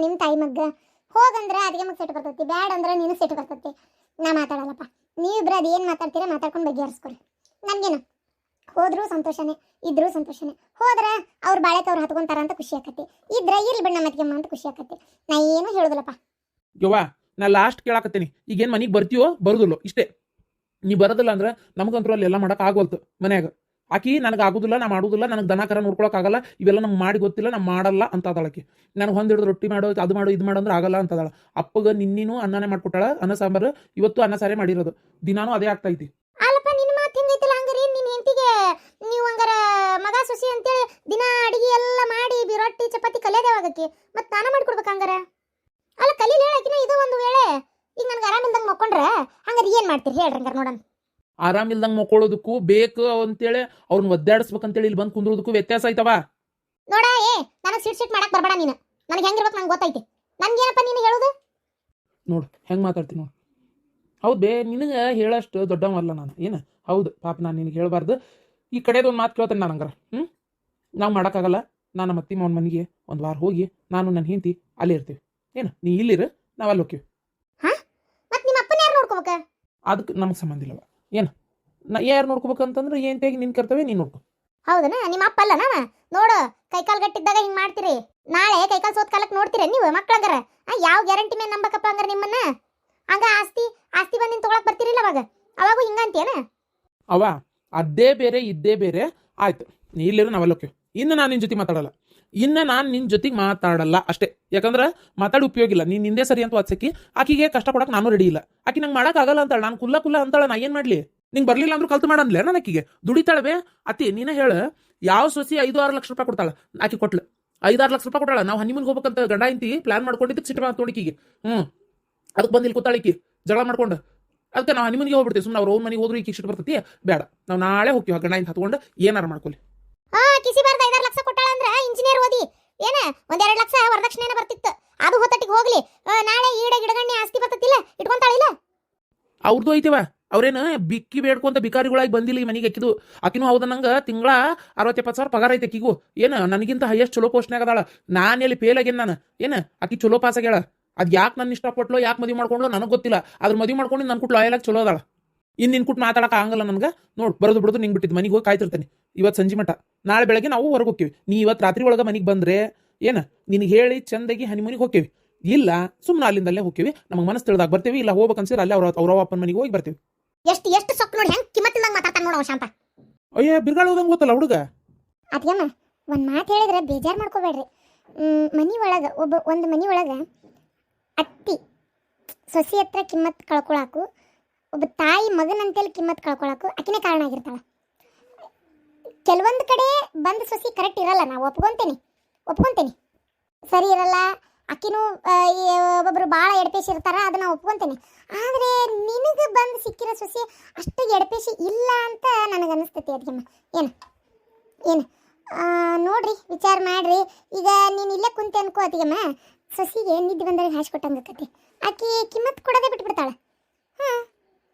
ನಿಮ್ಮ ತಾಯಿ ಮಗ್ಗ. ಹೋಗಂದ್ರೆ ಅದಕ್ಕೆ ಮಗ ಸೆಟ್ ಬರ್ತೈತಿ ಬ್ಯಾಡ ಅಂದ್ರೆ ನೀನು ಸೆಟ್ ಬರ್ತೈತಿ. ನಾ ಮಾತಾಡಲ್ಲಪ್ಪ. ನೀವಿಬ್ರು ಅದು ಏನು ಮಾತಾಡ್ತೀರಾ ಮಾತಾಡ್ಕೊಂಡು ಬಗೆಹರಿಸ್ಕೊರಿ ನನಗೇನು? ಹೋದ್ರೂ ಸಂತೋಷನೇ, ಇದ್ರೂ ಸಂತೋಷನೇ. ಹೋದ್ರೆ ಅವ್ರ ಬಾಳೆಕ ಅವ್ರು ಹತ್ಕೊಂತಾರ ಅಂತ ಖುಷಿ ಆಕತಿ ಇದ್ರೆ ಇರ್ಲಿ ಬಿಡ್ ನಮ್ಮ ಅಂತ ಖುಷಿ ಆಕತಿ ನಾ ಏನು ಹೇಳುದಿಲ್ಲಪ್ಪ. ಯವ್ವ, ನಾ ಲಾಸ್ಟ್ ಕೇಳಾಕತ್ತೀನಿ. ಈಗೇನು ಮನೆಗೆ ಬರ್ತೀಯೋ? ಬರೋದಿಲ್ಲೋ? ಇಷ್ಟೇ. ನೀ ಬರೋದಿಲ್ಲ ಅಂದ್ರೆ ನಮಗಂತೂ ಅಲ್ಲಿ ಎಲ್ಲ ಮಾಡೋಕೆ ಆಗೋಲ್ತು ಮನ್ಯಾಗ. ಆಕಿ ನನಗೆ ಆಗುದಿಲ್ಲ, ನಾ ಮಾಡೋದಿಲ್ಲ, ನನಗೆ ದನ ಕರ ನೋಡ್ಕೊಳಕ್ಕಾಗಲ್ಲ ಇವೆಲ್ಲ ನಮ್ಗೆ ಮಾಡಿ ಗೊತ್ತಿಲ್ಲ, ನಾ ಮಾಡಲ್ಲ ಅಂತ ಅದಳಕ್ಕೆ ನನಗೆ ಹೊಂದಿಡ್ದು ರೊಟ್ಟಿ ಮಾಡೋ, ಅದು ಮಾಡು, ಇದು ಮಾಡು ಅಂದ್ರೆ ಆಗಲ್ಲ ಅಂತ ಅದಳ ಅಪ್ಪಗ ನಿನ್ನಿನೂ ಅನ್ನನೇ ಮಾಡ್ಕೊಟ್ಟಾಳ, ಅನ್ನ ಸಾಂಬಾರು ಇವತ್ತು ಅನ್ನ ಸಾರೇ ಮಾಡಿರೋದು. ದಿನಾನು ಅದೇ ಆಗ್ತೈತಿ ಅಲ್ಲಪ್ಪ ನಿನ್ನ ಮಾತು ಹೆಂಗೈತಲ್ಲ ಹಂಗಾರಿ? ನಿನ್ನ ಹೆಂಡತಿಗೆ ನೀವು ಹಂಗಾರ ಮಗ, ಸೊಸಿ ಅಂತೇಳಿ ದಿನ ಅಡಿಗೆ ಎಲ್ಲ ಮಾಡಿ ರೊಟ್ಟಿ, ಚಪಾತಿ ಕಲಿಯೋದೇವಾಗಕ್ಕೆ ಮತ್ತೆ ನಾನ ಮಾಡ್ಕೊಡ್ಬೇಕು ಹಂಗಾರ? ಅಲ್ಲ, ಕಲೀಲಿ ಹೇಳಕಿನ ಇದು ಒಂದು ವೇಳೆ. ಈಗ ನನಗೆ ಆರಾಮಿಲ್ದಂಗೆ ಮಕ್ಕೊಂಡ್ರೆ, ಹಂಗಾರೆ ಏನು ಮಾಡ್ತೀರಿ? ಹೇಳ್ರಿ ಹಂಗಾರೆ ನೋಡೋಣ. ಆರಾಮಿಲ್ದಂಗೆ ಮಕ್ಕೊಳ್ಳೋದಕ್ಕೂ ಬೇಕು ಅಂತೇಳಿ ಅವ್ರನ್ನ ಒದ್ದಾಡಿಸ್ಬೇಕಂತೇಳಿ ಇಲ್ಲಿ ಬಂದು ಕುಂದ್ರೋದಕ್ಕೂ ವ್ಯತ್ಯಾಸ ಐತವ? ನೋಡ ಏ ನನಗೆ ಸಿಟ್ ಸಿಟ್ ಮಾಡಕ್ ಬರಬೇಡ ನೀನು. ನನಗೆ ಹೆಂಗಿರ್ಬೇಕು ನಂಗೆ ಗೊತ್ತೈತಿ. ನನ್ಗೇನಪ್ಪ ನೀನು ಹೇಳೋದು? ನೋಡು ಹೆಂಗೆ ಮಾತಾಡ್ತೀನಿ ನೋಡು. ಹೌದು ಬೇ ನಿನಗೆ ಹೇಳಷ್ಟು ದೊಡ್ಡವಲ್ಲ ನಾನು. ಏನು? ಹೌದು ಪಾಪ ನಾನು ನಿನಗೆ ಹೇಳಬಾರ್ದು. ಈ ಕಡೆದು ಒಂದು ಮಾತು ಕೇಳ್ತೇನೆ ನಾನು ಹಂಗಾರ. ಹ್ಞೂ ನಾವು ಮಾಡೋಕ್ಕಾಗಲ್ಲ. ನಾನು ನಮ್ಮ ಅತ್ತಿ ಮಾವನ ಮನೆಗೆ ಒಂದು ವಾರ ಹೋಗಿ ನಾನು ನನ್ನ ಹೆಂಡತಿ ಅಲ್ಲೇ ಇರ್ತೀವಿ. ಏನು? ನೀ ಇಲ್ಲಿರು ನಾವು ಅಲ್ಲಿ ಹೋಗ್ತೀವಿ ಮತ್ತೆ ನಿಮ್ಮ ಅಪ್ಪನ ಯಾರು ನೋಡ್ಕೋಬೇಕ? ಅದಕ್ಕೆ ನಮಗೆ ಸಂಬಂಧ ಇಲ್ಲವ. ಏನು? ನಾ ಯಾರು ನೋಡ್ಕೋಬೇಕಂತಂದ್ರೆ ಏನು ತೆಗಿ ನಿನ್ನ ಕರ್ತವ್ಯ ನೀನು ನೋಡ್ಕೊ. ಹೌದನ? ನಿಮ್ಮ ಅಪ್ಪ ಅಲ್ಲ ನಾನ ನೋಡು ಕೈಕಾಲ್ ಗಟ್ಟಿದ್ದಾಗ ಹಿಂಗ್ ಮಾಡ್ತೀರಿ. ನಾಳೆ ಕೈಕಾಲ್ ಸೋತ್ ಕಾಲಕ್ ನೋಡ್ತೀರ ನೀವು ಮಕ್ಕಳಂದ್ರ ಯಾವ ಗ್ಯಾರಂಟಿ ಮೇಲೆ ನಂಬಕಪ್ಪ ಅಂದ್ರೆ ನಿಮ್ಮನ್ನ? ಹಂಗ ಆಸ್ತಿ ಆಸ್ತಿ ಬಂದಿನ ತಗೊಳಕ್ ಬರ್ತಿರಿಲ್ಲ ಅವಾಗ? ಅವಾಗೂ ಹಿಂಗ ಅಂತೀಯನ? ಅವ ಅದೇ ಬೇರೆ ಇದ್ದೇ ಬೇರೆ ಆಯ್ತು. ನೀ ಇಲ್ಲಿರು ನಾವಲ್ಲಿ ಇನ್ನು ನಾನು ನಿನ್ ಜೊತೆ ಮಾತಾಡಲ್ಲ. ಇನ್ನು ನಾನು ನಿನ್ನ ಜೊತೆಗೆ ಮಾತಾಡಲ್ಲ ಅಷ್ಟೇ. ಯಾಕಂದ್ರೆ ಮಾತಾಡಿ ಉಪಯೋಗ ಇಲ್ಲ. ನೀನು ನಿಂದೇ ಸರಿ ಅಂತ ವಾತ್ಸಕ್ಕಿ ಆಕಿಗೆ ಕಷ್ಟ ಕೊಡಕ್ಕೆ ನಾನು ರೆಡಿ ಇಲ್ಲ. ಆಕಿ ನಂಗೆ ಆಗಲ್ಲ ಅಂತಾಳೆ. ನಾನು ಕುಲ್ಲ ಕುಲ್ಲ ಅಂತಾಳೆ. ನಾ ಏನು ಮಾಡಲಿ? ನಿಂಗೆ ಬರಲಿಲ್ಲ ಅಂದ್ರೂ ಕಲ್ತು ಮಾಡನ್ಲೇ ನಾನು ಆಕಿಗೆ? ದುಡಿತಾಳವೆ ಅತಿ ನೀನೇ ಹೇಳು. ಯಾವ ಸೊಸಿ ಐದು ಆರು ಲಕ್ಷ ರೂಪಾಯಿ ಕೊಡ್ತಾಳೆ. ಆಕಿ ಕೊಟ್ಲು. ಐದಾರು ಲಕ್ಷ ರೂಪಾಯಿ ಕೊಟ್ಟಾಳ. ನಾವು ಹನಿಮೂನ್ಗೆ ಹೋಗ್ಬೇಕಂತ ಗಂಡ ಇಂತಿ ಪ್ಲಾನ್ ಮಾಡ್ಕೊಂಡಿದ್ದಕ್ಕೆ ಸಿಟ್ಟು ಮಾತೋಣಿಕಿಗೆ ಹ್ಞೂ ಅದಕ್ಕೆ ಬಂದು ಇಲ್ಲಿ ಕೂತಾಳಿಕಿ ಜಗಳ ಮಾಡ್ಕೊಂಡು. ಅದಕ್ಕೆ ನಾವು ಹನಿಮೂನ್ಗೆ ಹೋಗ್ಬಿಡ್ತೀವಿ. ಸುಮ್ಮನೆ ಅವ್ರ ಓನ್ ಮನೆಗೆ ಹೋದ್ರು ಈಕಿ ಸಿಟ್ಟು ಬರ್ತೈತಿ ಬೇಡ. ನಾವು ನಾಳೆ ಹೋಗ್ತೀವಿ ಗಂಡ ಇಂತ ಹತ್ಕೊಂಡು. ಏನಾರು ಮಾಡ್ಕೊಳ್ಳಿ ಇಂಜಿನಿಯರ್ ಓದಿ. ಏನ? ಒಂದೆರಡು ಲಕ್ಷ ವರದಕ್ಷಿಣೆನ ಬರ್ತಿತ್ತು. ಅದು ಹೊತ್ತಟ್ಟಿಗೆ ಹೋಗ್ಲಿ. ನಾಳೆ ಈಡ ಗಿಡಗಣ್ಣಿ ಆಸ್ತಿ ಬರ್ತತಿಲ್ಲ? ಇಟ್ಕೊಂತಾಳಿಲ್ಲ ಅವ್ರದ್ದು ಐತಿವ. ಅವ್ರೇನು ಬಿಕ್ಕಿ ಬೇಡ್ಕೊಂತ ಬಿಕಾರಿಗಳಾಗಿ ಬಂದಿಲ್ಲ ಈ ಮನೆಗೆ ಅಕ್ಕಿದು. ಆಕಿನೂ ಹೌದ ನಂಗೆ ತಿಂಗಳ ಅರವತ್ತೆಪ್ಪತ್ತು ಸಾವಿರ ಪಗಾರ ಐತೆ ಅಕ್ಕಿಗೂ. ಏನು, ನನಗಿಂತ ಹೈಯೆಸ್ಟ್ ಚಲೋ ಪೋಸ್ಟ್ನಾಗ ಅದಾಳ. ನಾನು ಎಲ್ಲಿ ಫೇಲ್ ನಾನು? ಏನು ಆಕಿ ಚಲೋ ಪಾಸ್ ಆಗ್ಯಾಳ? ಅದು ಯಾಕೆ ನನ್ನ ಇಷ್ಟಪಟ್ಲೋ, ಯಾಕೆ ಮದುವೆ ಮಾಡ್ಕೊಂಡ್ಲೋ ನನಗೆ ಗೊತ್ತಿಲ್ಲ. ಅದ್ರ ಮದುವೆ ಮಾಡ್ಕೊಂಡು ನನ್ನ ಕುಟ್ ಲಾಯಲಾಗಿ ಚಲೋ ಅದಾಳ. ಇನ್ನು ನಿನ್ಕುಟ್ ಮಾತಾಡಕ್ಕೆ ಆಗಲ್ಲ ನನಗೆ. ನೋಡು ಬರೋದು ಬಿಡೋದು ನಿಂಗೆ ಬಿಟ್ಟಿದ್ದು ಮನೆಗೆ ಹೋಗಿ ಕಾಯ್ತಿರ್ತೇನೆ. ಇವತ್ತು ಸಂಜೆ ಮಠ. ನಾಳೆ ಬೆಳಗ್ಗೆ ನಾವು ಹೊರಗೆ ಹೋಗ್ತೀವಿ ನೀ ಇವತ್ತು ರಾತ್ರಿ ಒಳಗೆ ಮನೆಗೆ ಬಂದರೆ ಏನು? ನಿನಗೆ ಹೇಳಿ ಚಂದಾಗಿ ಹನಿಮೂನಿಗೆ ಹೋಗ್ತೀವಿ ಇಲ್ಲ ಸುಮ್ಮನೆ ಅಲ್ಲಿಂದಲ್ಲೇ ಹೋಗ್ತೀವಿ ನಮಗೆ ಮನಸ್ಸು ತಿಳಿದಾಗ ಬರ್ತೀವಿ. ಇಲ್ಲ ಹೋಗ್ಬೇಕು ಅನ್ಸಿದ್ರೆ ಅಲ್ಲೇ ಅವ್ರ ಅವ್ರ ಅಪ್ಪನ ಮನೆಗೆ ಹೋಗಿ ಬರ್ತೀವಿ. ಎಷ್ಟು ಎಷ್ಟು ಸೊಕ್ಕ ನೋಡಿ ಹೆಂಗ್ ಕಿಮ್ಮತ್ತಿಲ್ದಂಗ್ ಮಾತಾಡ್ತಾನೆ ನೋಡವ ಶಾಂತ. ಅಯ್ಯ ಬಿರ್ಗಾಳ ಹೋದಂಗೆ ಗೊತ್ತಲ್ಲ ಹುಡುಗ? ಅದೇನ? ಒಂದು ಮಾತು ಹೇಳಿದ್ರೆ ಬೇಜಾರು ಮಾಡ್ಕೋಬೇಡ್ರಿ. ಮನಿ ಒಳಗೆ ಒಬ್ಬ ಒಂದು ಮನಿ ಒಳಗೆ ಅತ್ತಿ ಸೊಸಿ ಹತ್ರ ಕಿಮ್ಮತ್ತು ಕಳ್ಕೊಳಕು ಒಬ್ಬ ತಾಯಿ ಮಗನಂತೇಳಿ ಕಿಮ್ಮತ್ ಕಳ್ಕೊಳಕು ಆಕಿನೇ ಕಾರಣ ಆಗಿರ್ತಾಳೆ. ಕೆಲವೊಂದು ಕಡೆ ಬಂದ ಸೊಸಿ ಕರೆಕ್ಟ್ ಇರಲ್ಲ, ನಾವು ಒಪ್ಕೊಂತೇನೆ, ಒಪ್ಕೊತೀನಿ. ಸರಿ ಇರಲ್ಲ ಆಕಿನೂ ಒಬ್ಬೊಬ್ಬರು ಭಾಳ ಎಡಪೇಶಿ ಇರ್ತಾರ, ಅದನ್ನ ಒಪ್ಕೊಂತೇನೆ. ಆದರೆ ನಿನಗೆ ಬಂದು ಸಿಕ್ಕಿರೋ ಸೊಸಿ ಅಷ್ಟು ಎಡಪೇಶಿ ಇಲ್ಲ ಅಂತ ನನಗೆ ಅನಿಸ್ತೈತಿ ಅದಕ್ಕೆ ಏನು ಏನು? ನೋಡ್ರಿ, ವಿಚಾರ ಮಾಡ್ರಿ. ಈಗ ನೀನು ಇಲ್ಲೇ ಕುಂತೆ ಅನ್ಕೋ ಅತಿಗಮ್ಮ ಸೊಸಿಗೆ ನಿದ್ದೆ ಬಂದಾಗ ಕೊಟ್ಟಂಗಕತಿ ಆಕಿ ಕಿಮ್ಮತ್ ಕೊಡೋದೇ ಬಿಟ್ಬಿಡ್ತಾಳೆ. ಹಾಂ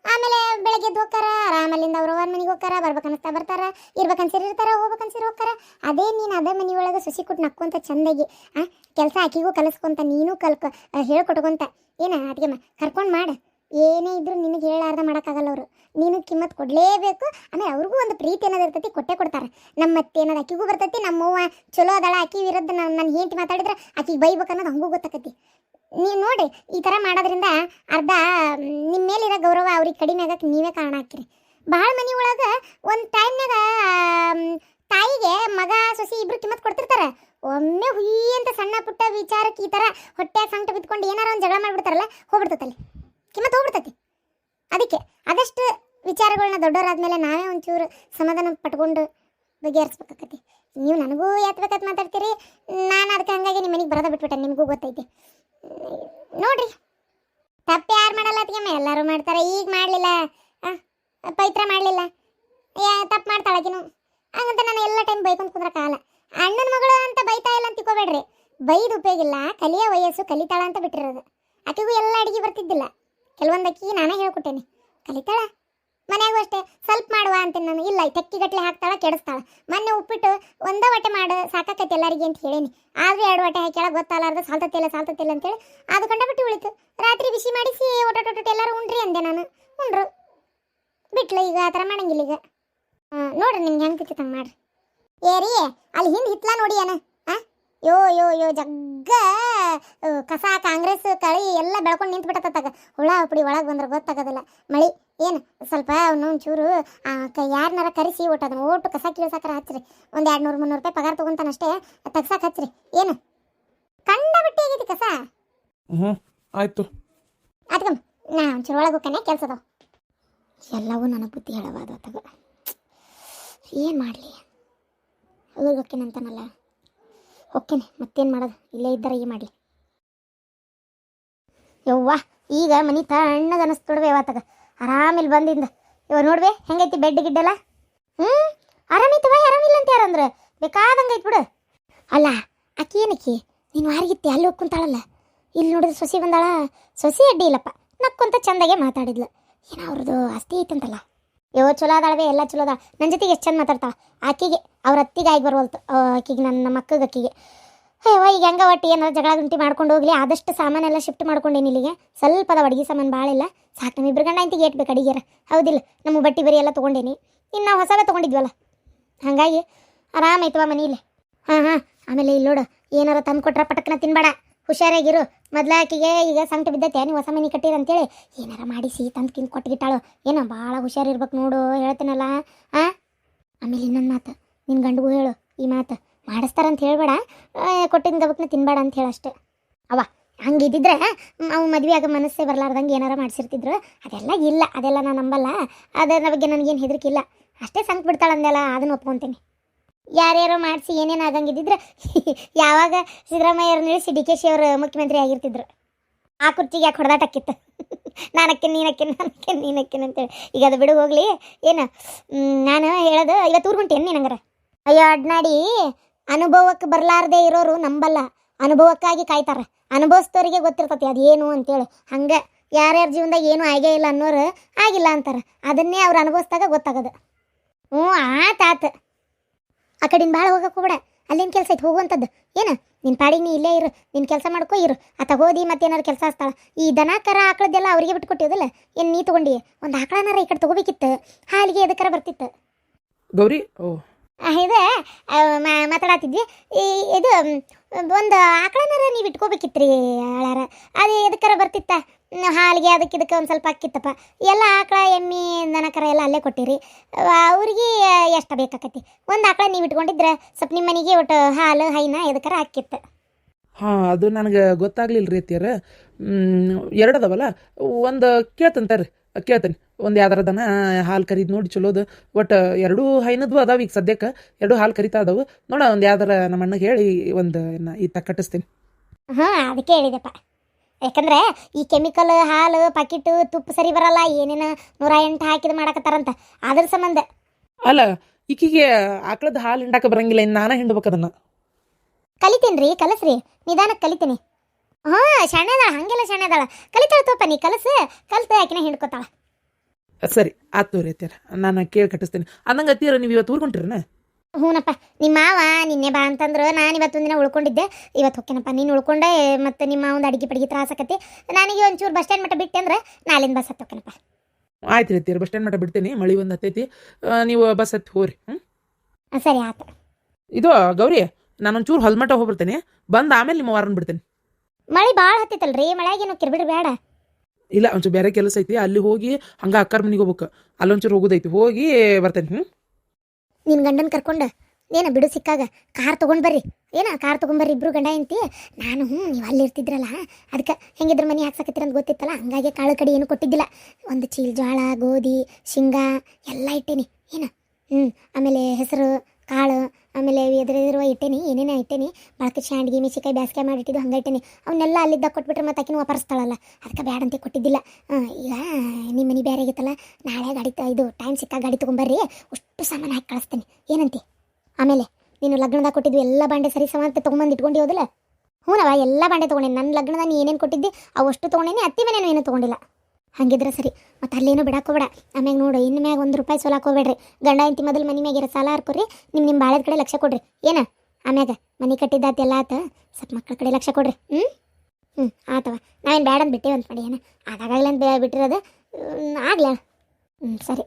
ಆಮೇಲೆ ಬೆಳಗ್ಗೆ ಎದ್ದು ಹೋಗ್ತಾರ, ಆರಾಮಲ್ಲಿಂದ ಅವ್ರ ಅವ್ರ ಮನೆಗೆ ಹೋಗ್ತಾರ, ಬರ್ಬೇಕನ್ನಿಸ್ತಾ ಬರ್ತಾರ, ಇರ್ಬೇಕನ್ಸಿರ್ ಇರ್ತಾರ, ಹೋಗ್ಬೇಕನ್ಸಿರ್ ಹೋಗ್ತಾರ. ಅದೇ ನೀನು ಅದೇ ಮನೆಯೊಳಗೆ ಸೊಸಿ ಕೊಟ್ಟು ನಕ್ಕೊಂತ ಚಂದಾಗಿ, ಆ, ಕೆಲಸ ಆಕಿಗೂ ಕಲಿಸ್ಕೊಂತ, ನೀನು ಕಲ್ಕ ಹೇಳ್ಕೊಟ್ಕೊಂತ. ಏನ ಅತಿಗೆಮ್ಮ ಕರ್ಕೊಂಡು ಮಾಡ. ಏನೇ ಇದ್ರೂ ನಿನಗೆ ಹೇಳಾರ್ದ ಮಾಡೋಕ್ಕಾಗಲ್ಲ ಅವರು. ನೀನು ಕಿಮ್ಮತ್ ಕೊಡಲೇಬೇಕು. ಆಮೇಲೆ ಅವ್ರಿಗೂ ಒಂದು ಪ್ರೀತಿ ಅನ್ನೋದು ಇರ್ತೈತಿ, ಕೊಟ್ಟೆ ಕೊಡ್ತಾರೆ. ನಮ್ಮ ಮತ್ತೆ ಅನ್ನೋದು ಆಕಿಗೂ ಬರ್ತೈತಿ, ನಮ್ಮವ್ವ ಚಲೋ ಅದಾಳ, ಆಕಿ ವಿರುದ್ಧ ನಾನು ನನ್ನ ಹೆಂಡತಿ ಮಾತಾಡಿದ್ರೆ ಆಕಿಗೆ ಬೈಬೇಕು ಅನ್ನೋದು ಹಂಗೂ ಗೊತ್ತಾಕತಿ. ನೀವು ನೋಡಿ, ಈ ಥರ ಮಾಡೋದ್ರಿಂದ ಅರ್ಧ ನಿಮ್ಮ ಮೇಲಿರೋ ಗೌರವ ಅವ್ರಿಗೆ ಕಡಿಮೆ ಆಗಕ್ಕೆ ನೀವೇ ಕಾರಣ ಹಾಕಿರಿ ಭಾಳ ಮನೆ ಒಳಗೆ ಒಂದು ಟೈಮ್ನಾಗ ತಾಯಿಗೆ ಮಗ, ಸೊಸಿ ಇಬ್ರು ಕಿಮ್ಮತ್ ಕೊಡ್ತಿರ್ತಾರೆ. ಒಮ್ಮೆ ಹುಯಿ ಅಂತ ಸಣ್ಣ ಪುಟ್ಟ ವಿಚಾರಕ್ಕೆ ಈ ಥರ ಹೊಟ್ಟೆ ಸಂಕಟ ಬಿತ್ಕೊಂಡು ಏನಾರ ಒಂದು ಜಗಳ ಮಾಡಿಬಿಡ್ತಾರಲ್ಲ ಹೋಗ್ಬಿಡ್ತತಲ್ಲಿ ಕಿಮ್ಮತ್ ಹೋಗ್ಬಿಡ್ತೈತಿ. ಅದಕ್ಕೆ ಆದಷ್ಟು ವಿಚಾರಗಳನ್ನ ದೊಡ್ಡವರಾದ್ಮೇಲೆ ನಾವೇ ಒಂಚೂರು ಸಮಾಧಾನ ಪಟ್ಕೊಂಡು ಬಗೆಹರಿಸ್ಬೇಕಾಕತಿ ನೀವು ನನಗೂ ಯಾತ್ಬೇಕಂತ ಮಾತಾಡ್ತೀರಿ? ನಾನು ಅದಕ್ಕೆ ಹಂಗಾಗಿ ನಿಮ್ಮ ಮನೆಗೆ ಬರೋದ ಬಿಟ್ಬಿಟ್ಟೆ, ನಿಮಗೂ ಗೊತ್ತೈತಿ. ನೋಡ್ರಿ. ತಪ್ಪು ಯಾರು ಮಾಡಲ್ಲ ಅದಕ್ಕೆ ಎಲ್ಲರೂ ಮಾಡ್ತಾರೆ. ಈಗ ಮಾಡಲಿಲ್ಲ. ಪವಿತ್ರ ಮಾಡಲಿಲ್ಲ. ತಪ್ಪು ಮಾಡ್ತಾಳಕಿನು ಹಂಗಂತ ನಾನು ಎಲ್ಲ ಟೈಮ್ ಬೈಕೊಂಡು ಕುಂದ್ರ ಕಾಲ ಅಣ್ಣನ ಮಗಳು ಅಂತ ಬೈತಾ ಇಲ್ಲ ಅಂತ ತಿಕ್ಕೋಬೇಡ್ರಿ ಬೈದು ಉಪಯೋಗಿಲ್ಲ ಕಲಿಯ ವಯಸ್ಸು ಕಲಿತಾಳ ಅಂತ ಬಿಟ್ಟಿರೋದು. ಆಕೆಗೂ ಎಲ್ಲ ಅಡಿಗೆ ಬರ್ತಿದ್ದಿಲ್ಲ. ಕೆಲವೊಂದಕ್ಕಿ ನಾನೇ ಹೇಳ್ಕೊಟ್ಟೇನೆ. ಕಲಿತಾಳ? ಮನ್ಯಾಗೂ ಅಷ್ಟೇ, ಸ್ವಲ್ಪ ಮಾಡುವ ಅಂತೀನಿ ನಾನು. ಇಲ್ಲ ತೆಕ್ಕಿಗಟ್ಟಲೆ ಹಾಕ್ತಾಳ, ಕೆಡಿಸ್ತಾಳ. ಮೊನ್ನೆ ಉಪ್ಪಿಟ್ಟು ಒಂದೇ ಒಟ್ಟೆ ಮಾಡು, ಸಾಕಾಕೈತಿ ಎಲ್ಲರಿಗೆ ಅಂತ ಹೇಳೀನಿ. ಆದರೂ ಎರಡು ವಟೆ ಹಾಕ್ಯಾಳ ಗೊತ್ತಲ್ಲಾರ್ದು ಸಾಲ್ತತಿಲ್ಲ ಸಾಲ್ತತಿಲ್ಲ ಅಂತೇಳಿ ಅದು ಕಂಡ ಕಂಡಬಿಟ್ಟು ಉಳಿತು. ರಾತ್ರಿ ಬಿಸಿ ಮಾಡಿಸಿ ಒಟ್ಟೊಟ್ಟೊಟ್ಟು ಎಲ್ಲರೂ ಉಂಡ್ರಿ ಅಂದೆ ನಾನು. ಉಂಡ್ರು. ಬಿಟ್ಲ ಈಗ, ಆ ಥರ ಮಾಡಂಗಿಲ್ಲ ಈಗ. ನೋಡ್ರಿ ನಿಮ್ಗೆ ಹೆಂಗೆ ಹಂಗೆ ಮಾಡ್ರಿ. ಏರಿ ಅಲ್ಲಿ ಹಿಂದೆ ಹಿತ್ಲ ನೋಡಿ ಏನ? ಯೋ ಯೋ ಯೋ ಜಗ್ಗ. ಕಸ ಕಾಂಗ್ರೆಸ್ ಕಳಿ ಎಲ್ಲ ಬೆಳ್ಕೊಂಡು ನಿಂತು ಬಿಟ್ಟತ್ತಾಗ ಹುಳ ಹುಪಡಿ ಒಳಗೆ ಬಂದ್ರೆ ಗೊತ್ತಾಗೋದಿಲ್ಲ. ಮಳಿ ಏನು ಸ್ವಲ್ಪ ಒಂಚೂರು ಯಾರನ್ನಾರ ಕರೆಸಿ ಒಟ್ಟು ಅದನ್ನ ಓಟು ಕಸ ಕೀಳ್ಸಾಕರ ಹಚ್ಚಿರಿ ಒಂದು ಎರಡು ನೂರು ಮುನ್ನೂರು ರೂಪಾಯಿ ಪಗಾರ ತೊಗೊಂತಾನಷ್ಟೇ ತೆಗ್ಸಕ್ಕೆ ಹಚ್ಚಿರಿ ಏನು? ಕಂಡ ಬಿಟ್ಟಿ ಆಗೈತಿ ಕಸ? ಹ್ಞೂ ಆಯ್ತು. ಅದ್ಕಮ್ ನಾ ಒಂಚೂರು ಒಳಗೆ ಹೋಗ್ತಾನೆ ಕೆಲಸದವು ಎಲ್ಲವೂ ನನಗೆ ಬುದ್ಧಿ ಹೇಳವಾದ ಏನು ಮಾಡಲಿ? ಊರಿಗೆ ಹೋಕ್ಕೇನೆ ಮತ್ತೇನು ಮಾಡೋದು? ಇಲ್ಲೇ ಇದ್ದರೆ ಈ ಮಾಡಲಿ. ಯವ್ವ, ಈಗ ಮನಿ ತಣ್ಣಗೆ ಅನಿಸ್ತೊಡ್ವೆ ಯಾವತ್ತಾಗ. ಆರಾಮಿಲ್ಲಿ ಬಂದಿಂದ. ಇವ ನೋಡ್ವೆ, ಹೆಂಗೈತಿ ಬೆಡ್ ಗಿಡ್ಡೆಲ್ಲ? ಹ್ಞೂ ಆರಾಮೈತವ ಆರಾಮಿಲ್ಲ ಅಂತ ಯಾರಂದ್ರೆ ಬೇಕಾದಂಗೆ ಐತಿ ಬಿಡು. ಅಲ್ಲ, ಆಕಿ ಏನಕ್ಕಿ? ನೀನು ವಾರಿಗಿತ್ತಿ ಅಲ್ಲಿ ಹೋಗಿ ಕುಂತಾಳಲ್ಲ? ಇಲ್ಲಿ ನೋಡಿದ್ರೆ ಸೊಸಿ ಬಂದಾಳ? ಸೊಸಿ ಅಡ್ಡಿ ಇಲ್ಲಪ್ಪ. ನಕ್ಕೊಂತ ಚಂದಾಗೆ ಮಾತಾಡಿದ್ಲು. ಏನೋ ಅವ್ರದ್ದು ಆಸ್ತಿ ಐತಂತಲ್ಲ. ಯೋ ಚಲೋ ಅದಾಳವೆ ಎಲ್ಲ ಚಲೋ ಅದಾಳ. ನನ್ನ ಜೊತೆಗೆ ಎಷ್ಟು ಚಂದ ಮಾತಾಡ್ತಾ ಆಕಿಗೆ, ಅವ್ರ ಅತ್ತಿಗೆ ಆಗಿ ಬರುವಲ್ತು ಆಕಿಗೆ ನನ್ನ ನಮ್ಮ ಅಕ್ಕಿಗೆ. ಅಯ್ಯವ ಈಗ ಹೆಂಗ ಒಟ್ಟು ಏನಾರ ಜಗಳ ಗುಂಟಿ ಮಾಡ್ಕೊಂಡು ಹೋಗ್ಲಿ, ಆದಷ್ಟು ಸಾಮಾನೆಲ್ಲ ಶಿಫ್ಟ್ ಮಾಡ್ಕೊಂಡೇನಿ ಇಲ್ಲಿಗೆ. ಸ್ವಲ್ಪ ಅದ ಅಡುಗೆ ಸಾಮಾನು ಭಾಳ ಇಲ್ಲ. ಸಾಕು ನಮ್ಮ ಇಬ್ಬರು ಗಂಡ ಇಂತಿಗೆ ಏಟ್ಬೇಕು ಅಡಿಗೆರ ಹೌದಿಲ್ಲ, ನಮ್ಮ ಬಟ್ಟೆ ಬರಿ ಎಲ್ಲ ತೊಗೊಂಡೇನಿ. ಇನ್ನು ನಾವು ಹೊಸವೇ ತೊಗೊಂಡಿದ್ವಲ್ಲ. ಹಾಗಾಗಿ ಆರಾಮೈತವ ಮನೆಯಲ್ಲಿ ಹಾಂ ಹಾಂ, ಆಮೇಲೆ ಇಲ್ಲಿ ನೋಡು, ಏನಾರ ತಂದು ಕೊಟ್ರ ಪಟಕ್ನ ತಿನ್ಬೇಡ. ಹುಷಾರಾಗಿರು. ಮೊದ್ಲ ಆಕಿಗೆ ಈಗ ಸಂಕಟ ಬಿದ್ದತೆ, ನೀವು ಹೊಸ ಮನೆ ಕಟ್ಟಿರ ಅಂತೇಳಿ. ಏನಾರ ಮಾಡಿಸಿ ತಂದು ತಿಂದು ಏನ ಏನೋ ಭಾಳ ಹುಷಾರಿರ್ಬೇಕು ನೋಡು, ಹೇಳ್ತೀನಲ್ಲ, ಆ? ಆಮೇಲೆ ಇನ್ನೊಂದು ಮಾತು ನಿನ್ನ ಗಂಡಗೂ ಹೇಳು ಈ ಮಾತು. ಮಾಡಿಸ್ತಾರಂತ ಹೇಳ್ಬೇಡ ಕೊಟ್ಟಿನ ಗಬಕ್ನ ತಿನ್ಬೇಡ ಅಂತ ಹೇಳಷ್ಟೆ ಅವ ಹಂಗಿದ್ದಿದ್ರೆ ನಾವು ಮದುವೆ ಆಗ ಮನಸ್ಸೇ ಬರಲಾರ್ದಂಗೆ ಏನಾರ ಮಾಡಿಸಿರ್ತಿದ್ರು. ಅದೆಲ್ಲ ಇಲ್ಲ, ಅದೆಲ್ಲ ನಾನು ನಂಬಲ್ಲ. ಅದರ ಬಗ್ಗೆ ನನಗೇನು ಹೆದರಿಕಿಲ್ಲ ಅಷ್ಟೇ ಸಂಕ್ ಬಿಡ್ತಾಳೆ ಅಂದೆಲ್ಲ ಅದನ್ನು ಒಪ್ಕೊತೀನಿ. ಯಾರ್ಯಾರೋ ಮಾಡಿಸಿ ಏನೇನು ಆಗಂಗಿದ್ದಿದ್ರೆ ಯಾವಾಗ ಸಿದ್ದರಾಮಯ್ಯವ್ರನ್ನ ಇಳಿಸಿ ಡಿ ಕೆ ಶಿ ಅವರು ಮುಖ್ಯಮಂತ್ರಿ ಆಗಿರ್ತಿದ್ರು. ಆ ಕುರ್ಚಿಗೆ ಯಾಕೆ ಹೊಡೆದಾಟಕ್ಕಿತ್ತು? ನಾನಕ್ಕೆ, ನೀನಕ್ಕೆ ನಾನಕ್ಕೆ, ನೀನಕ್ಕೆ ಅಂತೇಳಿ. ಈಗ ಅದು ಬಿಡು, ಹೋಗಲಿ. ಏನು? ನಾನು ಹೇಳೋದು ಇವತ್ತು ಊರು ಹೊಂಟೇನು ನೀನಂಗಾರ ಅಯ್ಯೋ, ಅಡ್ನಾಡಿ, ಅನುಭವಕ್ಕೆ ಬರಲಾರ್ದೇ ಇರೋರು ನಂಬಲ್ಲ. ಅನುಭವಕ್ಕಾಗಿ ಕಾಯ್ತಾರೆ. ಅನುಭವಿಸ್ತೋರಿಗೆ ಗೊತ್ತಿರ್ತತಿ ಏನು ಅಂತೇಳಿ. ಹಂಗೆ ಯಾರ್ಯಾರ ಜೀವನದಾಗ ಏನು ಆಗೇ ಇಲ್ಲ ಅನ್ನೋರು ಆಗಿಲ್ಲ ಅಂತಾರೆ. ಅದನ್ನೇ ಅವ್ರು ಅನುಭವಿಸ್ದಾಗ ಗೊತ್ತಾಗೋದು. ಹ್ಞೂ ಆತಾತ ಆ ಕಡೆಯಿಂದ ಭಾಳ ಹೋಗಕ್ಕೆ ಹೋಗ್ಬೇಡ ಅಲ್ಲಿನ ಕೆಲಸ ಐತೆ? ಹೋಗುವಂಥದ್ದು. ಏನು? ನಿನ್ನ ಪಾಡಿಗೆ ನೀ ಇಲ್ಲೇ ಇರು ನಿನ್ನ ಕೆಲಸ ಮಾಡ್ಕೋ ಇರು. ಆತ ಹೋದಿ ಮತ್ತೇನಾರು ಕೆಲಸ ಹಚ್ತಾಳ ಈ ದನ ಕರ ಆಕಳದ್ದೆಲ್ಲ ಅವರಿಗೆ ಬಿಟ್ಟು ಕೊಟ್ಟಿದ್ದಲ್ಲ ಏನು ನೀ ತೊಗೊಂಡಿ? ಒಂದು ಆಕಳನಾರ ಈ ಕಡೆ ತೊಗೋಬೇಕಿತ್ತು. ಹಾಲಿಗೆ ಎದಕ್ಕರ ಬರ್ತಿತ್ತು? ಗೌರಿ ಓ. ಇದು ಮಾತಾಡತ್ತಿದ್ವಿ ಈ ಇದು ಒಂದು ಆಕಳನಾರ ನೀವು ಇಟ್ಕೋಬೇಕಿತ್ತು ರೀ ಅಳಾರ ಅದು ಎದಕ್ಕರ ಬರ್ತಿತ್ತ? ಹಾಲಿಗೆ ಅದಕ್ಕೆ ಇದಕ್ಕೆ ಒಂದು ಸ್ವಲ್ಪ ಅಕ್ಕಿತ್ತಪ್ಪ ಎಲ್ಲ ಆಕಳ ಎಮ್ಮೆ ದನಕರ ಎಲ್ಲ ಅಲ್ಲೇ ಕೊಟ್ಟಿರಿ. ಅವ್ರಿಗೆ ಎಷ್ಟು ಬೇಕಾಕತಿ? ಒಂದು ಆಕಳ ನೀವು ಇಟ್ಕೊಂಡಿದ್ರೆ ಸ್ವಲ್ಪ ನಿಮ್ಮ ಮನೆಗೆ ಒಟ್ಟು ಹಾಲು ಹೈನ ಎದಕ್ಕರ ಅಕ್ಕಿತ್ತ ಹಾಂ ಅದು ನನಗೆ ಗೊತ್ತಾಗ್ಲಿಲ್ಲ ರೀ ತೀರ ಎರಡು ಅದಾವಲ್ಲ? ಒಂದು ರೀ ಕೇಳ್ತೇನೆ. ಒಂದು ಯಾವ್ದಾರ ದನ ಹಾಲು ಕರೀದು ನೋಡಿ ಚಲೋದು. ಒಟ್ಟು ಎರಡೂ ಹೈನದ್ವು ಅದಾವ ಈಗ ಸದ್ಯಕ್ಕೆ. ಎರಡೂ ಹಾಲು ಕರಿತಾ ಅದಾವು. ನೋಡ ಒಂದು ಯಾವ್ದಾರ ನಮ್ಮ ಅಣ್ಣಗೆ ಹೇಳಿ ಒಂದು ಈತ ಕಟ್ಟಿಸ್ತೀನಿ. ಹಾಂ ಅದಕ್ಕೆ ಹೇಳಿದೆಪ್ಪ ಯಾಕಂದ್ರೆ ಈ ಕೆಮಿಕಲ್ ಹಾಲು ಪಾಕಿಟು ತುಪ್ಪ ಸರಿ ಬರಲ್ಲ ಏನೇನು ನೂರ ಎಂಟು ಹಾಕಿದ್ ಮಾಡಕತ್ತಾರಂತ. ಅದ್ರ ಸಂಬಂಧ. ಅಲ್ಲ ಈಕಿಗೆ ಆಕಳದ ಹಾಲು ಹಿಂಡಾಕ ಬರಂಗಿಲ್ಲ ಇನ್ನು ನಾನ ಹಿಂಡ್ಬೇಕು ಅದನ್ನು. ಕಲಿತೀನಿ ರೀ ಕಲಸ್ರಿ. ನಿಧಾನಕ್ಕೆ ಕಲಿತೀನಿ. ಹಾ ಶಾಣೆದಾಳ ಹಂಗೆಲ್ಲ ಶಾಣೆದಾಳ ಕಲಿತಾಳ ತೋಪ ನೀ ಕಲಸು. ಕಲ್ತು ಆಕಿನ ಹಿಡ್ಕೊತಾಳ. ಸರಿ ಆತು ರೀ ನಾನು ಕೇಳಿ ಕಟ್ಟಿಸ್ತೀನಿ. ಅನ್ನಂಗೆ ಅತ್ತಿಯರ ನೀವು ಇವತ್ತು ಊರ್ಕೊಂಟಿರನ ಹ್ಞೂನಪ್ಪ ನಿಮ್ಮ ಮಾವ ನಿನ್ನೆ ಬಾ ಅಂತಂದ್ರೆ. ನಾನು ಇವತ್ತೊಂದು ದಿನ ಉಳ್ಕೊಂಡಿದ್ದೆ. ಇವತ್ತು ಹೋಗ್ಯನಪ್ಪ ನೀನು ಉಳ್ಕೊಂಡೆ ಮತ್ತು ನಿಮ್ಮ ಒಂದು ಅಡಿಗೆ ಪಡಿಗೆ ತ್ರಾಸಕತಿ ನನಗೆ ಒಂಚೂರು ಬಸ್ ಸ್ಟ್ಯಾಂಡ್ ಮಟ್ಟ ಬಿಟ್ಟೆ ಅಂದ್ರೆ ನಾಳಿಂದ ಬಸ್ ಹತ್ತು ಹೋಗ್ಯನಪ್ಪ ಆಯ್ತು ರೀ ಬಸ್ ಸ್ಟ್ಯಾಂಡ್ ಮಟ್ಟ ಬಿಡ್ತೀನಿ ಮಳಿ ಒಂದು ಹತ್ತೈತಿ. ನೀವು ಬಸ್ ಹತ್ತಿ ಹೋಗ್ರಿ ಹ್ಞೂ ಸರಿ ಆಯ್ತು ಇದು ಗೌರಿ ನಾನೊಂಚೂರು ಮಟ್ಟ ಹೋಗ್ಬಿಡ್ತೇನೆ. ಬಂದು ಆಮೇಲೆ ನಿಮ್ಮ ವಾರನ್ ಬಿಡ್ತೇನೆ. ಮಳೆ ಭಾಳ ಹತ್ತಿತ್ತಲ್ರಿ ಏನು ಕಿರ್ಬಿಡ್ರಿ ಬೇಡ ಇಲ್ಲ ಒಂಚೂರು ಬೇರೆ ಕೆಲಸ ಐತಿ ಅಲ್ಲಿ ಹೋಗಿ ಹಂಗೆ ಅಕ್ಕರ್ ಮನೆಗೆ ಹೋಗ್ಬೇಕು. ಅಲ್ಲೊಂಚೂರು ಹೋಗೋದೈತಿ ಹೋಗಿ ಬರ್ತೇನೆ ಹ್ಞೂ ನಿನ್ನ ಗಂಡನ ಕರ್ಕೊಂಡು ಏನ ಬಿಡು ಸಿಕ್ಕಾಗ, ಕಾರ್ ತೊಗೊಂಡು ಬರ್ರಿ. ಏನ ಕಾರ್ ತೊಗೊಂಬರ್ರಿ ಇಬ್ರು ಗಂಡ ಎಂತಿ ನಾನು ಹ್ಞೂ ನೀವು ಅಲ್ಲಿ ಇರ್ತಿದ್ರಲ್ಲ ಅದಕ್ಕೆ ಹೆಂಗಿದ್ರ ಮನೆ ಹಾಕ್ಸಕತ್ತೀರ ಅಂತ ಗೊತ್ತಿತ್ತಲ್ಲ, ಹಂಗಾಗಿ ಕಾಳು ಕಡಿ ಏನು ಕೊಟ್ಟಿದ್ದಿಲ್ಲ. ಒಂದು ಚೀಲ ಜೋಳ ಗೋಧಿ, ಶೇಂಗಾ, ಎಲ್ಲ ಇಟ್ಟೇನಿ. ಏನು? ಹ್ಞೂ ಆಮೇಲೆ ಹೆಸರು, ಕಾಳು ಆಮೇಲೆ ಎದುರಿರುವ ಇಟ್ಟೇನಿ, ಏನೇನೆ ಇಟ್ಟೇನಿ ಬಳಕೆ ಶಾಂಡ್ಗಿ ಮಿಶಿಕಾಯಿ ಬ್ಯಾಸ್ಗೆ ಮಾಡಿಟ್ಟಿದ್ದು ಹಂಗೆ ಇಟ್ಟೇನಿ. ಅವನ್ನೆಲ್ಲ ಅಲ್ಲಿದ್ದಾಗ ಕೊಟ್ಬಿಟ್ರೆ ಮತ್ತೆ ಆಕಿನೂ ವಾಪರಿಸ್ತಾಳಲ್ಲ. ಅದಕ್ಕೆ ಬ್ಯಾಡ ಅಂತ ಕೊಟ್ಟಿದ್ದಿಲ್ಲ. ಈಗ ನಿಮ್ಮ ಮನೆ ಬೇರೆ ಆಗಿತ್ತಲ್ಲ ನಾಳೆ ಗಾಡಿ ಇದು ಟೈಮ್ ಸಿಕ್ಕ ಗಾಡಿ ತೊಗೊಂಬರ್ರಿ, ಅಷ್ಟು ಸಾಮಾನು ಹಾಕಿ ಕಳಿಸ್ತೀನಿ. ಏನಂತಿ? ಆಮೇಲೆ ನೀನು ಲಗ್ನದಾಗ ಕೊಟ್ಟಿದ್ವಿ ಎಲ್ಲ ಬಾಂಡೆ ಸರಿ ಸಮಾನತೆ ತೊಗೊಂಬಂದು ಇಟ್ಕೊಂಡು ಹೋದಲ್ಲ? ಹ್ಞೂ ಹ್ಞೂನವ ಎಲ್ಲ ಬಾಂಡೆ ತೊಗೊಂಡೆ. ನನ್ನ ಲಗ್ನದಾಗ ನೀ ಏನೇನು ಕೊಟ್ಟಿದ್ದಿ ಅವಷ್ಟು ತೊಗೊಂಡೇನಿ, ಅತ್ತಿ ಮನೇನು ಏನೂ ತೊಗೊಂಡಿಲ್ಲ. ಹಂಗಿದ್ರೆ ಸರಿ. ಮತ್ತು ಅಲ್ಲೇನು ಬಿಡಾಕೋಬೇಡ ಆಮ್ಯಾಗ ನೋಡು ಇನ್ನು ಮ್ಯಾಗ ಒಂದು ರೂಪಾಯಿ ಸೋಲಾಕ್ ಹೋಗ್ಬೇಡ್ರಿ. ಗಂಡ ಇಂತಿ ಮೊದಲು ಮನೆ ಮ್ಯಾಗಿರೋ ಸಾಲ ಹರ್ಕೊರಿ ನಿಮ್ಮ ನಿಮ್ಮ ಬಾಳೆದ ಕಡೆ ಲಕ್ಷ ಕೊಡ್ರಿ. ಏನ? ಆಮ್ಯಾಗ ಮನೆ ಕಟ್ಟಿದ್ದಾತ ಎಲ್ಲ ಆತ. ಸ್ವಲ್ಪ ಮಕ್ಕಳ ಕಡೆ ಲಕ್ಷ ಕೊಡ್ರಿ. ಹ್ಞೂ ಹ್ಞೂ ಆತವ. ನಾವೇನು ಬೇಡ ಅಂತ ಬಿಟ್ಟೇವೆ ಅಂತ ಮಾಡಿ, ಏನ? ಆದಾಗಲೇ ಅಂತ ಬಿಟ್ಟಿರೋದು. ಆಗ್ಲ? ಹ್ಞೂ ಸರಿ.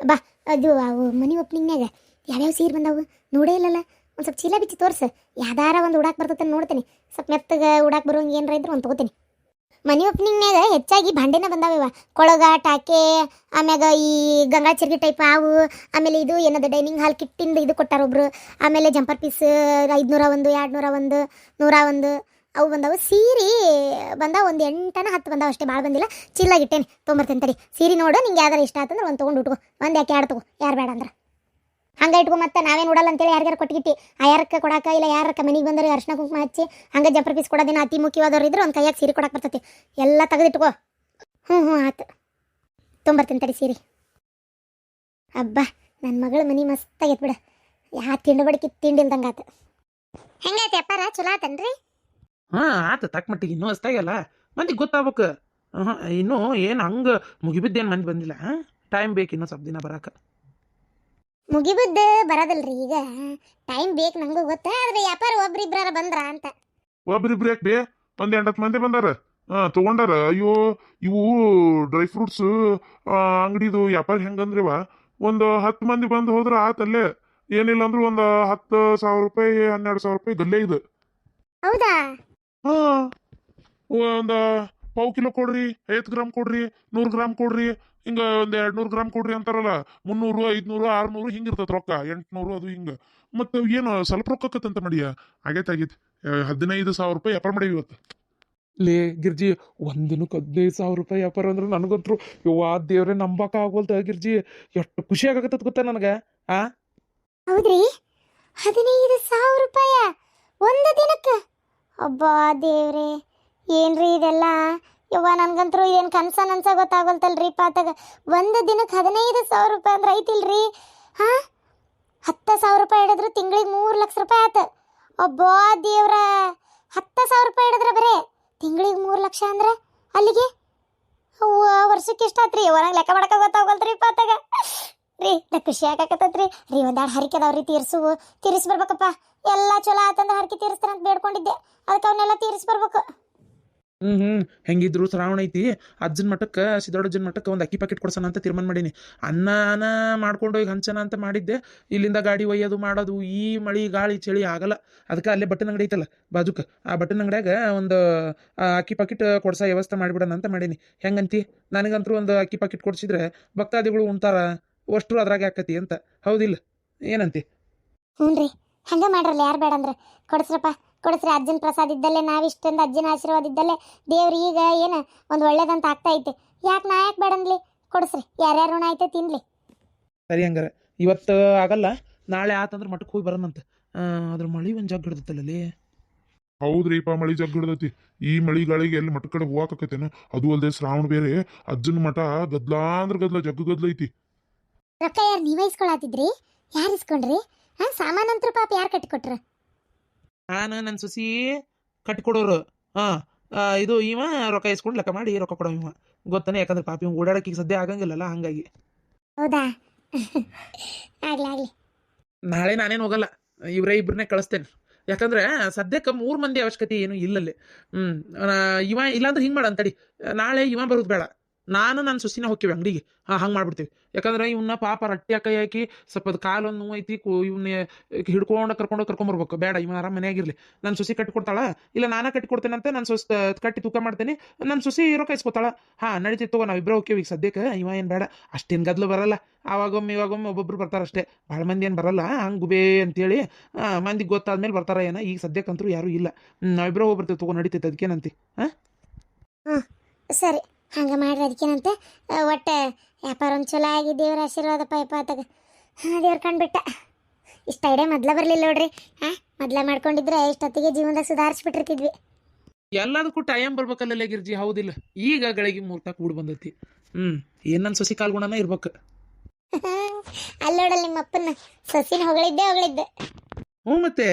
ಬಾ, ಅದು ಅವು ಮನೆ ಓಪನಿಂಗ್ನಾಗ ಯಾವ್ಯಾವ ಸೀರೆ ಬಂದವು? ನೋಡೇ ಇಲ್ಲಲ್ಲ. ಒಂದು ಸ್ವಲ್ಪ ಚೀಲ ಬಿಚ್ಚಿ ತೋರ್ಸು. ಯಾವ್ದಾರ ಒಂದು ಉಡಾಕ್ ಬರ್ತೈತೆ ನೋಡ್ತೀನಿ. ಸ್ವಲ್ಪ ಮೆತ್ತಗೆ ಉಡಾಕ್ ಬರೋಂಗೆ ಏನಾರ ಇದ್ರೆ ಒಂದು ತೊಗೋತೀನಿ. ಮನೆ ಓಪನಿಂಗ್ನಾಗ ಹೆಚ್ಚಾಗಿ ಭಾಂಡೆನ ಬಂದಾವ ಕೊಳಗ ಟಾಕೆ ಆಮ್ಯಾಗ ಈ ಗಂಗಾ ಚಿರ್ಗಿ ಟೈಪ್ ಅವು ಆಮೇಲೆ ಇದು ಏನದು ಡೈನಿಂಗ್ ಹಾಲ್ ಕಿಟ್ಟಿಂದ ಇದು ಕೊಟ್ಟಾರ ಒಬ್ರು. ಆಮೇಲೆ ಜಂಪರ್ ಪೀಸ್ ಐದುನೂರ ಒಂದು ಎರಡು ನೂರ ಒಂದು ನೂರ ಒಂದು, ಅವು ಬಂದಾವು. ಸೀರೆ ಬಂದಾವ, ಒಂದು ಎಂಟನ ಹತ್ತು ಬಂದಾವ ಅಷ್ಟೇ ಭಾಳ ಬಂದಿಲ್ಲ. ಚಿಲ್ಲಾಗಿಟ್ಟೇನೆ ತೊಗೊಂಬರ್ತೇನೆ ತಡಿ. ಸೀರೆ ನೋಡು, ನಿಂಗೆ ಯಾವ್ದಾರ ಇಷ್ಟ ಆತಂದ್ರೆ ಒಂದು ತೊಗೊಂಡು ಉಟ್ಕೋ. ಒಂದು ಯಾಕೆ ಎರಡು ತಗೋ? ಯಾರು ಬೇಡ ಅಂದ್ರೆ. ಹಂಗೆ ಇಟ್ಕೊ ಮತ್ತೆ ನಾವೇನು ಉಡಲ್ಲ ಅಂತೇಳಿ ಯಾರ್ಯಾರು ಕೊಟ್ಟಿಗಿಟ್ಟಿ ಆ ಯಾರಕ್ಕೆ ಕೊಡಾಕ ಇಲ್ಲ ಯಾರಕ್ಕ ಮನೆಗೆ ಬಂದ್ರೆ ಅರ್ಶಿನ ಕುಂಕುಮ ಹಚ್ಚಿ ಹಂಗೆ ಜಂಪರ್ ಪೀಸ್ ಕೊಡೋದಿನ ಅತಿ ಮುಖ್ಯವಾದವ್ರು ಇದ್ರೆ ಒಂದು ಕೈಯಾಗ ಸೀರೆ ಕೊಡಕ್ಕೆ ಬರ್ತೈತಿ. ಎಲ್ಲ ತೆಗೆದಿಟ್ಕೋ. ಹ್ಞೂ ಹ್ಞೂ ಆತು. ತೊಂಬರ್ತೀನಿ ತಡಿ ಸೀರೆ. ಅಬ್ಬಾ ನನ್ನ ಮಗಳ ಮನೆ ಮಸ್ತಾಗೈತೆ ಬಿಡ. ಯಾ ತಿಂಡಿ ಬಡಕಿ ತಿಂಡಿ ಇಲ್ದಂಗೆ ಆತು. ಹೆಂಗೈತೆ ಅಪ್ಪಾರ? ಚಲೋ ಆತನ್ರಿ? ಹಾಂ, ಆತು ತಕ್ಕ ಮಟ್ಟಿಗೆ ಇನ್ನೂ ಅಷ್ಟಾಗಲ್ಲ ಮಂದಿ ಗೊತ್ತಾಗ್ಬೇಕು. ಹಾಂ ಇನ್ನೂ ಏನು ಹಂಗೆ ಮುಗಿಬಿದ್ದೇನು ಮಂದಿ ಬಂದಿಲ್ಲ. ಟೈಮ್ ಬೇಕು ಇನ್ನೂ ಸ್ವಲ್ಪ ದಿನ ಬರಾಕ. ಮುಗಿಬಿದ್ದು ಬರೋದಿಲ್ರಿ ಈಗ. ಟೈಮ್ ಬೇಕು ನಂಗೂ ಗೊತ್ತಾ ಆದ್ರೆ ವ್ಯಾಪಾರ ಒಬ್ರಿಬ್ರಾರ ಬಂದ್ರ ಅಂತ. ಒಬ್ರಿಬ್ರು ಯಾಕೆ ಬೇ? ಒಂದ್ ಎಂಟತ್ತು ಮಂದಿ ಬಂದಾರ. ಹಾ ತಗೊಂಡಾರ. ಅಯ್ಯೋ ಇವು ಡ್ರೈ ಫ್ರೂಟ್ಸ್ ಅಂಗಡಿದು ವ್ಯಾಪಾರ ಹೆಂಗಂದ್ರಿವ? ಒಂದು ಹತ್ತು ಮಂದಿ ಬಂದು ಹೋದ್ರ ಆತಲ್ಲೇ. ಏನಿಲ್ಲ ಅಂದ್ರೂ ಒಂದು ಹತ್ತು ಸಾವಿರ ರೂಪಾಯಿ ಹನ್ನೆರಡು ಸಾವಿರ ರೂಪಾಯಿ ಗಲ್ಲೇ ಇದು. ಹೌದಾ? ಹಾ. ಒಂದು ಪಾವು ಕಿಲೋ ಕೊಡ್ರಿ ಐವತ್ತು ಗ್ರಾಮ್ ಕೊಡ್ರಿ ನೂರು ಗ್ರಾಮ್ ಕೊಡ್ರಿ ಹಿಂಗ ಒಂದು ಎರಡು ನೂರು ಗ್ರಾಮ್ ಕೊಡ್ರಿ ಅಂತಾರಲ್ಲ ಮುನ್ನೂರು ಐದ್ನೂರು ಆರ್ನೂರು ಹಿಂಗಿರ್ತದ ರೊಕ್ಕ ಎಂಟ್ನೂರು ಅದು ಹಿಂಗ. ಮತ್ತು ಏನು ಸ್ವಲ್ಪ ರೊಕ್ಕ ಕತ್ತಂತ ಮಾಡಿಯ ಆಗೈತೆ ಆಗೈತೆ. ಹದಿನೈದು ಸಾವಿರ ರೂಪಾಯಿ ವ್ಯಾಪಾರ ಮಾಡಿ ಇವತ್ತು. ಲೇ ಗಿರ್ಜಿ ಒಂದಿನಕ್ಕೆ ಹದಿನೈದು ಸಾವಿರ ರೂಪಾಯಿ ವ್ಯಾಪಾರ ಅಂದ್ರೆ ನನಗಂತರು ಆ ದೇವ್ರೆ ನಂಬಕ ಆಗೋಲ್ತ ಗಿರ್ಜಿ. ಎಷ್ಟು ಖುಷಿ ಆಗಕತ್ತದ ಗೊತ್ತಾ ನನಗೆ ಆ? ಹೌದ್ರಿ? ಹದಿನೈದು ಸಾವಿರ ರೂಪಾಯಿ ಒಂದು ದಿನಕ್ಕೆ ಅಬ್ಬಾ ದೇವ್ರೆ. ಏನ್ರಿ ಇದೆಲ್ಲ? ಯವ್ವ, ನನ್ಗಂತರೂ ಏನು ಕನ್ಸ ನನ್ಸ ಗೊತ್ತಾಗಲ್ತಲ್ರಿ ಪಾತಾಗ ಒಂದು ದಿನಕ್ಕೆ ಹದಿನೈದು ಸಾವಿರ ರೂಪಾಯಿ ಅಂದ್ರೆ ಐತಿಲ್ರಿ? ಹಾಂ? ಹತ್ತು ಸಾವಿರ ರೂಪಾಯಿ ಹಿಡಿದ್ರು ತಿಂಗಳಿಗೆ ಮೂರು ಲಕ್ಷ ರೂಪಾಯಿ ಆತ. ಒಬ್ಬೋ ದೇವ್ರ, ಹತ್ತು ಸಾವಿರ ರೂಪಾಯಿ ಹಿಡಿದ್ರೆ ಬರೇ? ತಿಂಗಳಿಗೆ ಮೂರು ಲಕ್ಷ ಅಂದ್ರೆ ಅಲ್ಲಿಗೆ? ವರ್ಷಕ್ಕೆ ಎಷ್ಟಾತ್ರಿ? ಒಳಗೆ ಲೆಕ್ಕ ಮಾಡಕ ಗೊತ್ತಾಗಲ್ತ್ರಿ ಪಾತಾಗ ರೀ, ನಾ ಖುಷಿ ಆಗಾಕತ್ತೈತ್ರಿ. ರೀ ಒಂದಾಡು ಹರಿಕೆ ಅದಾವ್ರಿ ತೀರ್ಸು ತೀರಿಸಿ ಬರ್ಬೇಕಪ್ಪ. ಎಲ್ಲ ಚಲೋ ಆತಂದ್ರೆ ಹರಕೆ ತೀರಿಸ್ತಾರ ಅಂತ ಬೇಡ್ಕೊಂಡಿದ್ದೆ. ಅದಕ್ಕೆ ಅವನ್ನೆಲ್ಲ ತೀರಿಸಿ ಬರ್ಬೇಕು. ಹ್ಮ್ ಹ್ಮ್. ಹೆಂಗಿದ್ರು ಶ್ರಾವಣ ಐತಿ, ಅಜ್ಜನ ಮಠಕ್ಕೆ ಸಿದ್ದೋಡಜ್ಜನ ಮಠಕ್ಕೆ ಒಂದು ಅಕ್ಕಿ ಪ್ಯಾಕೆಟ್ ಕೊಡ್ಸೋಣ ಅಂತ ತೀರ್ಮಾನ ಮಾಡೀನಿ. ಅನ್ನಾನ ಮಾಡ್ಕೊಂಡು ಹೋಗಿ ಹಂಚನ ಅಂತ ಮಾಡಿದ್ದೆ. ಇಲ್ಲಿಂದ ಗಾಡಿ ಒಯ್ಯೋದು ಮಾಡೋದು, ಈ ಮಳಿ ಗಾಳಿ ಚಳಿ ಆಗಲ್ಲ. ಅದಕ್ಕೆ ಅಲ್ಲೇ ಬಟ್ಟನ ಅಂಗಡಿ ಐತಲ್ಲ, ಬಾಜುಕ. ಆ ಬಟ್ಟನ ಅಂಗಡಿಯಾಗ ಒಂದು ಅಕ್ಕಿ ಪ್ಯಾಕೆಟ್ ಕೊಡ್ಸೋ ವ್ಯವಸ್ಥೆ ಮಾಡಿಬಿಡೋಣ ಅಂತ ಮಾಡೀನಿ. ಹೆಂಗಂತಿ? ನನಗಂತೂ ಒಂದು ಅಕ್ಕಿ ಪ್ಯಾಕೆಟ್ ಕೊಡ್ಸಿದ್ರೆ ಭಕ್ತಾದಿಗಳು ಉಣ್ತಾರ ಅಷ್ಟು ಅದ್ರಾಗೆ ಆಕತಿ ಅಂತ. ಹೌದಿಲ್ಲ? ಏನಂತಿ? ಹ್ಞೂ ರೀ ಹಂಗೆ ಮಾಡ್ರಲ್ಲ ಯಾರು ಬೇಡ ಅಂದ್ರೆ. ಕೊಡಿಸ್ರಪ್ಪ. ಕೊಡಿಸ್ರಿ ಅಜ್ಜನ ಪ್ರಸಾದ ಇದ್ದಲ್ಲೇ ನಾವಿಷ್ಟೊಂದು ಅಜ್ಜನ ಆಶೀರ್ವಾದ ಇದ್ದಲ್ಲೇ ದೇವ್ರು ಈಗ ಏನು ಒಂದು ಒಳ್ಳೇದಂತ ಆಗ್ತಾ ಐತೆ. ಯಾಕೆ ನಾ ಯಾಕೆ ಬೇಡನ್ಲಿ ಕೊಡಿಸ್ರಿ ಯಾರ್ಯಾರು ಋಣ ಐತೆ ತಿನ್ಲಿ. ಸರಿ ಹಂಗಾರೆ ಇವತ್ತು ಆಗಲ್ಲ ನಾಳೆ ಆತಂದ್ರೆ ಮಠಕ್ಕೆ ಹೋಗಿ ಬರೋಣಂತ. ಅದ್ರ ಮಳಿ ಒಂದು ಜಗ್ ಹಿಡ್ದಲ್ಲಿ ಹೌದ್ರಿಪ್ಪ ಮಳಿ ಜಗ್ ಹಿಡ್ದೈತಿ. ಈ ಮಳಿ ಗಾಳಿಗೆ ಎಲ್ಲಿ ಮಠ ಕಡೆ ಹೋಗಾಕತ್ತೇನು ಅದು ಅಲ್ಲದೆ ಶ್ರಾವಣ ಬೇರೆ ಅಜ್ಜನ ಮಠ ಗದ್ಲಾ ಅಂದ್ರ ಗದ್ಲ ಜಗ್ಗು ಗದ್ಲ ಐತಿ. ರೊಕ್ಕ ಯಾರು ನೀವೇ ಇಸ್ಕೊಳತಿದ್ರಿ ಯಾರು ಇಸ್ಕೊಂಡ್ರಿ? ಸಾಮಾನಂತರ ಪಾಪ ಯಾರು ಕಟ್ಟಿಕೊಟ್ರ ನಾನು ನನ್ನ ಸುಸಿ ಕಟ್ಕೊಡೋರು. ಹಾಂ ಇದು ಇವ ರೊಕ್ಕ ಇಸ್ಕೊಂಡು ಲೆಕ್ಕ ಮಾಡಿ ರೊಕ್ಕ ಕೊಡೋ ಇವ. ಗೊತ್ತಾನೆ? ಯಾಕಂದ್ರೆ ಪಾಪಿ ಇವ್ ಓಡಾಡಕ್ಕೆ ಈಗ ಸದ್ಯ ಆಗಂಗಿಲ್ಲಲ್ಲ ಹಂಗಾಗಿ. ಹೌದಾ? ಆಗ್ಲಿ ಆಗ್ಲಿ. ನಾಳೆ ನಾನೇನು ಹೋಗಲ್ಲ. ಇವರೇ ಇಬ್ಬರನ್ನೇ ಕಳಿಸ್ತೇನೆ. ಯಾಕಂದ್ರೆ ಸದ್ಯಕ್ಕೆ ಮೂರು ಮಂದಿ ಅವಶ್ಯಕತೆ ಏನು ಇಲ್ಲಲ್ಲಿ. ಹ್ಞೂ ಇವ ಇಲ್ಲಾಂದ್ರೆ ಹಿಂಗೆ ಮಾಡಂತಡಿ ನಾಳೆ ಇವ ಬರೋದು ಬೇಡ. ನಾನು ನನ್ನ ಸುಸಿನ ಹೋಗ್ತೀವಿ ಅಂಗಡಿಗೆ. ಹಾಂ, ಹಂಗೆ ಮಾಡ್ಬಿಡ್ತೀವಿ. ಯಾಕಂದ್ರೆ ಇವನ್ನ ಪಾಪ ರಟ್ಟಿ ಕೈ ಹಾಕಿ ಸ್ವಲ್ಪ ಅದು ಕಾಲೊಂದು ನೋವು ಐತಿ, ಕು ಇವನ್ನ ಹಿಡ್ಕೊಂಡು ಕರ್ಕೊಂಡು ಕರ್ಕೊಂಬರ್ಬೇಕು ಬೇಡ, ಇವನ ಆರಾಮ ಮನೆಯಾಗಿರಲಿ. ನನ್ನ ಸುಸಿ ಕಟ್ಟಿಕೊಡ್ತಾಳ? ಇಲ್ಲ, ನಾನೇ ಕಟ್ಟಿಕೊಡ್ತೇನಂತ ನನ್ನ ಸುಸ್ ಕಟ್ಟಿ ತೂಕ ಮಾಡ್ತೇನೆ. ನನ್ನ ಸುಸಿ ಇರೋ ಕೈಸ್ಕೊತಾಳ ಹಾಂ ನಡೀತಿತ್ತು ತಗೋ, ನಾವು ಇಬ್ಬರು ಹೋಗ್ತೀವಿ ಈಗ ಸದ್ಯಕ್ಕೆ. ಇವ ಏನು ಬೇಡ. ಅಷ್ಟೇನು ಗದ್ಲು ಬರಲ್ಲ. ಆವಾಗೊಮ್ಮೆ, ಇವಾಗೊಮ್ಮೆ ಒಬ್ಬೊಬ್ರು ಬರ್ತಾರ ಅಷ್ಟೇ. ಭಾಳ ಮಂದಿ ಏನು ಬರಲ್ಲ. ಹಂಗೆ ಗುಬೆ ಅಂತೇಳಿ ಮಂದಿಗೆ ಗೊತ್ತಾದ್ಮೇಲೆ ಬರ್ತಾರ ಏನ. ಈಗ ಸದ್ಯಕ್ಕಂತೂ ಯಾರೂ ಇಲ್ಲ. ನಾವಿಬ್ಬರು ಹೋಗ್ಬರ್ತೇವೆ ತಗೋ, ನಡೀತೈತೆ ಅದಕ್ಕೇನಂತಿ ಸರಿ. ಹಂಗೆ ಮಾಡ್ರಿ ಅದಕ್ಕೇನಂತ ಒಟ್ಟು ವ್ಯಾಪಾರ ಒಂದು ಚಲೋ ಆಗಿ ದೇವ್ರ ಆಶೀರ್ವಾದ ಪೈಪ ಆತಾಗ ಹಾಂ ದೇವ್ರ ಕಂಡುಬಿಟ್ಟ ಇಷ್ಟ ಐಡಿಯಾ ಮೊದ್ಲ ಬರಲಿಲ್ಲ ನೋಡ್ರಿ. ಹಾಂ ಮೊದ್ಲ ಮಾಡ್ಕೊಂಡಿದ್ರೆ ಇಷ್ಟೊತ್ತಿಗೆ ಜೀವನದಾಗ ಸುಧಾರಿಸ್ಬಿಟ್ಟಿರ್ತಿದ್ವಿ. ಎಲ್ಲದಕ್ಕೂ ಟೈಮ್ ಬರ್ಬೇಕಲ್ಲ ಗಿರ್ಜಿ ಹೌದಿಲ್ಲ. ಈಗ ಗಳಿಗೆ ಮೂರ್ತ ಕೂಡ್ ಬಂದೈತಿ. ಹ್ಮ್ ಏನ್ ಸಸಿ ಕಾಲ್ ಕಾಲ್ಗುಣನ ಇರ್ಬೇಕು. ಅಲ್ಲೋಡಲ್ಲ ನಿಮ್ಮ ಅಪ್ಪನ ಸಸಿನ ಹೊಗಳಿದ್ದೆ ಹೊಗಳಿದ್ದೆ. ಹ್ಞೂ ಮತ್ತೆ.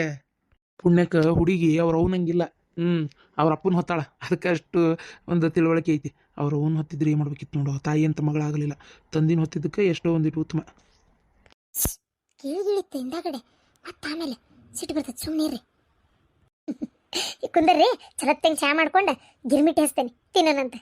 ಪುಣ್ಯಕ ಹುಡುಗಿ ಅವ್ರ ಅವನಂಗಿಲ್ಲ. ಹ್ಮ್ ಅವ್ರ ಅಪ್ಪನ ಹೊತ್ತಾಳ. ಅದಕ್ಕೆ ಅಷ್ಟು ಒಂದು ತಿಳುವಳಿಕೆ ಐತಿ. ಅವ್ರ ಓನ್ ಹೊತ್ತಿದ್ರೆ ಏನು ಮಾಡ್ಬೇಕಿತ್ತು ನೋಡು. ತಾಯಿ ಅಂತ ಮಗಳಾಗಲಿಲ್ಲ. ತಂದಿನ ಹೊತ್ತಿದ್ದಕ್ಕೆ ಎಷ್ಟೋ ಒಂದಿಟ್ಟು ಉತ್ತಮ. ಕೇಳಿಗಿಳಿತ್ತೆ ಹಿಂದಾಗಡೆ. ಮತ್ತೆ ಆಮೇಲೆ ಸಿಟ್ಟು ಬರ್ತದೆ. ಸುಮ್ಮನೆ ರೀ ಕುಂದರ್ರಿ. ಚಲತ್ತಂಗೆ ಚಾ ಮಾಡ್ಕೊಂಡು ಗಿರ್ಮಿಟ್ ಹಚ್ತೇನೆ. ತಿನ್ನೋಣಂತೆ.